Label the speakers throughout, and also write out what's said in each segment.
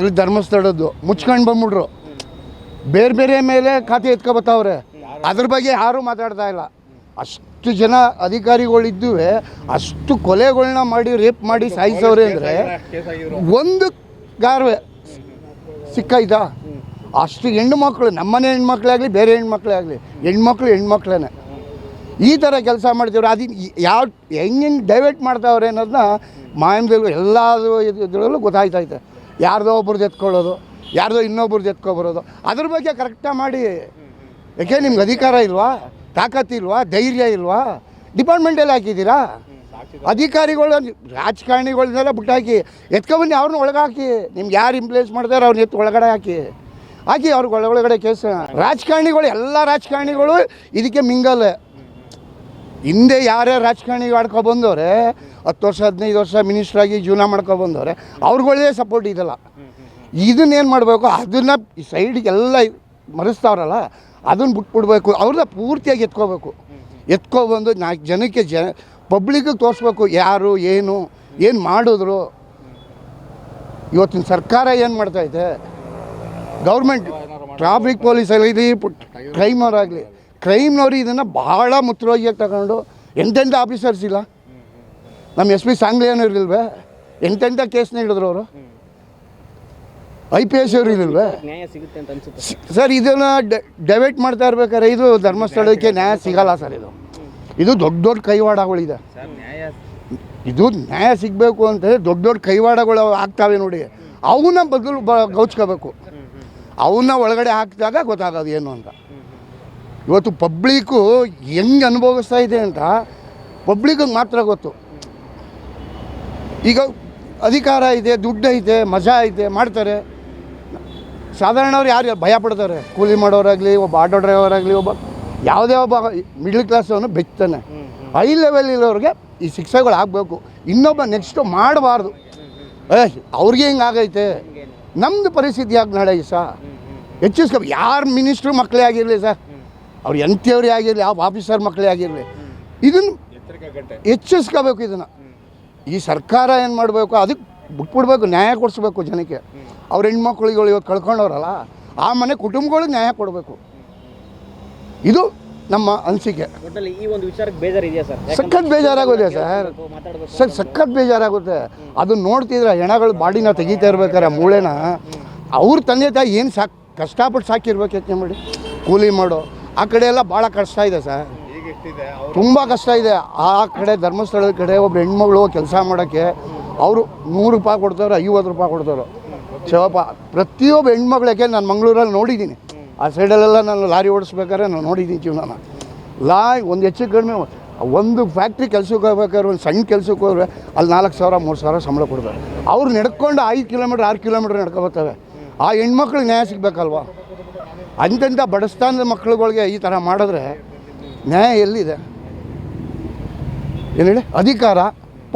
Speaker 1: ಇಲ್ಲಿ ಧರ್ಮಸ್ಥಳದ್ದು. ಮುಚ್ಕೊಂಡು ಬಂದ್ಬಿಟ್ರು. ಬೇರೆ ಬೇರೆ ಮೇಲೆ ಖಾತೆ ಎತ್ಕೊಬತ್ತವ್ರೆ. ಅದ್ರ ಬಗ್ಗೆ ಯಾರೂ ಮಾತಾಡ್ತಾ ಇಲ್ಲ. ಅಷ್ಟು ಜನ ಅಧಿಕಾರಿಗಳಿದ್ದು ಅಷ್ಟು ಕೊಲೆಗಳನ್ನ ಮಾಡಿ, ರೇಪ್ ಮಾಡಿ ಸಾಯಿಸೋರೆ ಅಂದರೆ ಒಂದು ಗಾರ್ವೆ ಸಿಕ್ಕಾಯ್ತಾ? ಅಷ್ಟು ಹೆಣ್ಣು ಮಕ್ಕಳು ನಮ್ಮನೆ ಹೆಣ್ಮಕ್ಳೇ ಆಗಲಿ, ಬೇರೆ ಹೆಣ್ಮಕ್ಳೇ ಆಗಲಿ ಹೆಣ್ಮಕ್ಳು ಹೆಣ್ಮಕ್ಳೇ ಈ ಥರ ಕೆಲಸ ಮಾಡ್ತೀವ್ರೆ ಅದು ಯಾವ ಹೆಂಗೆ ಡೈವರ್ಟ್ ಮಾಡ್ತಾವ್ರೆ ಅನ್ನೋದನ್ನ ಮಾಯಂದಲ್ಲೂ ಎಲ್ಲ ಇದರಲ್ಲೂ ಗೊತ್ತಾಯ್ತೈತೆ ಯಾರ್ದೋ ಒಬ್ರದ್ದು ಎತ್ಕೊಳ್ಳೋದು ಯಾರ್ದೋ ಇನ್ನೊಬ್ರದ್ದು ಎತ್ಕೊಬರೋದು ಅದ್ರ ಬಗ್ಗೆ ಕರೆಕ್ಟಾಗಿ ಮಾಡಿ. ಯಾಕೆ ನಿಮ್ಗೆ ಅಧಿಕಾರ ಇಲ್ವಾ? ತಾಕತ್ತು ಇಲ್ವಾ? ಧೈರ್ಯ ಇಲ್ವಾ? ಡಿಪಾರ್ಟ್ಮೆಂಟಲ್ಲಿ ಹಾಕಿದ್ದೀರಾ? ಅಧಿಕಾರಿಗಳು ರಾಜಕಾರಣಿಗಳನ್ನೆಲ್ಲ ಬಿಟ್ಟಾಕಿ, ಎತ್ಕೊಬನ್ನಿ ಅವ್ರನ್ನ ಒಳಗಾಕಿ. ನಿಮ್ಗೆ ಯಾರು ಇಂಪ್ಲೇಸ್ ಮಾಡ್ತಾರೆ ಅವ್ರನ್ನ ಎತ್ತು ಒಳಗಡೆ ಹಾಕಿ. ಹಾಕಿ ಅವ್ರಿಗೆ ಒಳ ಒಳಗಡೆ ಕೇಸ್ ರಾಜಕಾರಣಿಗಳು, ಎಲ್ಲ ರಾಜಕಾರಣಿಗಳು ಇದಕ್ಕೆ ಮಿಂಗಲ್ ಹಿಂದೆ ಯಾರ್ಯಾರು ರಾಜಕಾರಣಿ ಆಡ್ಕೊ ಬಂದವ್ರೆ ಹತ್ತು ವರ್ಷ, ಹದಿನೈದು ವರ್ಷ ಮಿನಿಸ್ಟ್ರಾಗಿ ಜೀವನ ಮಾಡ್ಕೊ ಬಂದವ್ರೆ ಅವ್ರುಗಳೇ ಸಪೋರ್ಟ್ ಇದಲ್ಲ. ಇದನ್ನೇನು ಮಾಡಬೇಕು, ಅದನ್ನು ಈ ಎಲ್ಲ ಮರೆಸ್ತಾವ್ರಲ್ಲ ಅದನ್ನು ಬಿಟ್ಬಿಡ್ಬೇಕು ಅವ್ರನ್ನ ಪೂರ್ತಿಯಾಗಿ ಎತ್ಕೋಬೇಕು. ಎತ್ಕೊಬಂದು ನಾಲ್ಕು ಜನಕ್ಕೆ ಜ ಪಬ್ಲಿಕ್ಗೆ ತೋರಿಸ್ಬೇಕು, ಯಾರು, ಏನು ಏನು ಮಾಡಿದ್ರು. ಇವತ್ತಿನ ಸರ್ಕಾರ ಏನು ಮಾಡ್ತಾಯಿದೆ ಗೌರ್ಮೆಂಟ್ ಟ್ರಾಫಿಕ್ ಪೊಲೀಸ್ ಆಗಲಿ. ಕ್ರೈಮ್ನವರಾಗಲಿ ಕ್ರೈಮ್ನವ್ರು ಇದನ್ನು ಭಾಳ ಮುತ್ರವಾಗಿ ತಗೊಂಡು ಎಂತೆಂಥ ಆಫೀಸರ್ಸ್ ಇಲ್ಲ. ನಮ್ಮ ಎಸ್ ಪಿ ಸಾಂಗ್ಲಿಯನ್ ಇರಲಿಲ್ವೇ? ಎಂತೆಂಥ ಕೇಸ್ನ ಹಿಡಿದ್ರು ಅವರು. ಐ ಪಿ ಎಸ್ ಅವ್ರು ಇರಲಿಲ್ವೇ? ಸರ್ ಇದನ್ನು ಡೈವರ್ಟ್ ಮಾಡ್ತಾ ಇರ್ಬೇಕಾದ್ರೆ ಇದು ಧರ್ಮಸ್ಥಳಕ್ಕೆ ನ್ಯಾಯ ಸಿಗಲ್ಲ ಸರ್ ಇದು. ಇದು ದೊಡ್ಡ ದೊಡ್ಡ ಕೈವಾಡಗಳಿದೆ ಇದು. ನ್ಯಾಯ ಸಿಗಬೇಕು ಅಂತಂದರೆ ದೊಡ್ಡ ದೊಡ್ಡ ಕೈವಾಡಗಳು ಆಗ್ತಾವೆ ನೋಡಿ. ಅವನ್ನ ಬದಲು ಬ ಗೌಚ್ಕೋಬೇಕು. ಅವನ್ನ ಒಳಗಡೆ ಹಾಕಿದಾಗ ಗೊತ್ತಾಗೋದು ಏನು ಅಂತ. ಇವತ್ತು ಪಬ್ಲಿಕ್ಕು ಹೆಂಗೆ ಅನುಭವಿಸ್ತಾ ಇದೆ ಅಂತ ಪಬ್ಲಿಕ್ಕಿಗೆ ಮಾತ್ರ ಗೊತ್ತು. ಈಗ ಅಧಿಕಾರ ಇದೆ ದುಡ್ಡು ಐತೆ ಮಜಾ ಐತೆ ಮಾಡ್ತಾರೆ. ಸಾಧಾರಣವ್ರು ಯಾರು ಭಯ ಪಡ್ತಾರೆ? ಕೂಲಿ ಮಾಡೋರಾಗಲಿ ಒಬ್ಬ ಆಟೋ ಡ್ರೈವರ್ ಆಗಲಿ ಒಬ್ಬ ಯಾವುದೇ ಒಬ್ಬ ಮಿಡ್ಲ್ ಕ್ಲಾಸ್ ಅವನು ಬೆಚ್ತಾನೆ ಹೈ ಲೆವೆಲ್ ಇರೋರಿಗೆ ಈ ಶಿಕ್ಷೆಗಳು ಆಗಬೇಕು. ಇನ್ನೊಬ್ಬ ನೆಕ್ಸ್ಟು ಮಾಡಬಾರ್ದು. ಏ ಅವ್ರಿಗೆ ಹಿಂಗೆ ಆಗೈತೆ? ನಮ್ಮದು ಪರಿಸ್ಥಿತಿ ಯಾಕೆ ನಾಳೆ ಸಾ? ಹೆಚ್ಚಿಸ್ಕೊ ಯಾರು ಮಿನಿಸ್ಟ್ರು ಮಕ್ಕಳೇ ಆಗಿರಲಿ ಸರ್. ಅವ್ರು ಎಂಥವ್ರೇ ಆಗಿರಲಿ ಯಾವ ಆಫೀಸರ್ ಮಕ್ಕಳೇ ಆಗಿರಲಿ. ಇದನ್ನು ಹೆಚ್ಚಿಸ್ಕೋಬೇಕು ಇದನ್ನು. ಈ ಸರ್ಕಾರ ಏನು ಮಾಡಬೇಕು ಅದಕ್ಕೆ ಬಿಟ್ಬಿಡ್ಬೇಕು ನ್ಯಾಯ ಕೊಡಿಸ್ಬೇಕು ಜನಕ್ಕೆ. ಅವ್ರ ಹೆಣ್ಮಕ್ಳುಗಳು ಇವಾಗ ಕಳ್ಕೊಂಡವ್ರಲ್ಲ ಆ ಮನೆ ಕುಟುಂಬಗಳಿಗೆ ನ್ಯಾಯ ಕೊಡಬೇಕು. ಇದು ನಮ್ಮ ಅನಿಸಿಕೆ.
Speaker 2: ಈ ಒಂದು ವಿಚಾರಕ್ಕೆ ಬೇಜಾರಿದೆಯಾ ಸರ್?
Speaker 1: ಸಖತ್ ಬೇಜಾರಾಗುತ್ತೆ ಸರ್. ಸರ್ ಸಖತ್ ಬೇಜಾರಾಗುತ್ತೆ. ಅದನ್ನ ನೋಡ್ತಿದ್ರೆ ಹೆಣಗಳು ಬಾಡಿನ ತೆಗಿತಾ ಇರ್ಬೇಕಾರೆ ಮೂಳೆನ ಅವ್ರ ತಂದೆ ತಾಯಿ ಏನು ಸಾಕು ಕಷ್ಟಪಟ್ಟು ಸಾಕಿರ್ಬೇಕು ಯೋಚನೆ ಮಾಡಿ. ಕೂಲಿ ಮಾಡೋ ಆ ಕಡೆ ಎಲ್ಲ ಭಾಳ ಕಷ್ಟ ಇದೆ ಸರ್. ತುಂಬ ಕಷ್ಟ ಇದೆ. ಆ ಕಡೆ ಧರ್ಮಸ್ಥಳದ ಕಡೆ ಒಬ್ಬ ಹೆಣ್ಮಗಳು ಕೆಲಸ ಮಾಡೋಕ್ಕೆ ಅವರು ನೂರು ರೂಪಾಯಿ ಕೊಡ್ತಾರೆ ಐವತ್ತು ರೂಪಾಯಿ ಕೊಡ್ತಾರೆ ಶಿವಪ್ಪ ಪ್ರತಿಯೊಬ್ಬ ಹೆಣ್ಮಗಳಿಗೆ ನಾನು ಮಂಗಳೂರಲ್ಲಿ ನೋಡಿದ್ದೀನಿ. ಆ ಸೈಡಲ್ಲೆಲ್ಲ ನಾನು ಲಾರಿ ಓಡಿಸ್ಬೇಕಾದ್ರೆ ನಾನು ನೋಡಿದ್ದೀನಿ ಜೀವನ ಲಾ ಒಂದು ಹೆಚ್ಚು ಕಡಿಮೆ ಒಂದು ಫ್ಯಾಕ್ಟ್ರಿ ಕೆಲ್ಸಕ್ಕೆ ಹೋಗ್ಬೇಕಾದ್ರೆ, ಒಂದು ಸಣ್ಣ ಕೆಲ್ಸಕ್ಕೆ ಹೋದ್ರೆ ಅಲ್ಲಿ ನಾಲ್ಕು ಸಾವಿರ, ಮೂರು ಸಾವಿರ ಸಂಬಳ ಕೊಡ್ತಾರೆ. ಅವ್ರು ನಡ್ಕೊಂಡು ಐದು ಕಿಲೋಮೀಟ್ರ್, ಆರು ಕಿಲೋಮೀಟ್ರ್ ನಡ್ಕೊಬರ್ತವೆ ಆ ಹೆಣ್ಮಕ್ಳಿಗೆ ನ್ಯಾಯ ಸಿಗಬೇಕಲ್ವ? ಅಂತೆಂಥ ಬಡಸ್ತಾನದ ಮಕ್ಳುಗಳಿಗೆ ಈ ಥರ ಮಾಡಿದ್ರೆ ನ್ಯಾಯ ಎಲ್ಲಿದೆ? ಏನು ಹೇಳಿ? ಅಧಿಕಾರ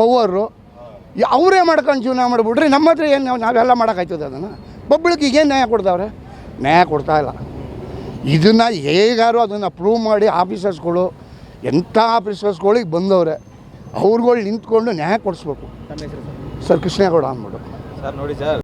Speaker 1: ಪವರು ಅವರೇ ಮಾಡ್ಕೊಂಡು ಜೀವನ ಮಾಡಿಬಿಡ್ರಿ ನಮ್ಮ ಹತ್ರ ಏನು ನಾವೆಲ್ಲ ಮಾಡೋಕ್ಕಾಯ್ತದೆ ಅದನ್ನು? ಪಬ್ಲಿಕ್ ಏನು ನ್ಯಾಯ ಕೊಡ್ತಾವ್ರೆ? ನ್ಯಾಯ ಕೊಡ್ತಾ ಇಲ್ಲ. ಇದನ್ನು ಹೇಗಾರು ಅದನ್ನು ಪ್ರೂವ್ ಮಾಡಿ ಆಫೀಸರ್ಸ್ಗಳು ಎಂಥ ಆಫೀಸರ್ಸ್ಗಳಿಗೆ ಬಂದವ್ರೆ, ಅವ್ರುಗಳು ನಿಂತ್ಕೊಂಡು ನ್ಯಾಯ ಕೊಡಿಸ್ಬೇಕು.
Speaker 2: ಸರ್
Speaker 1: ಸರ್ ಕೃಷ್ಣೇಗೌಡ ಅಂದ್ಬಿಟ್ಟು
Speaker 3: ಸರ್, ನೋಡಿ ಸರ್.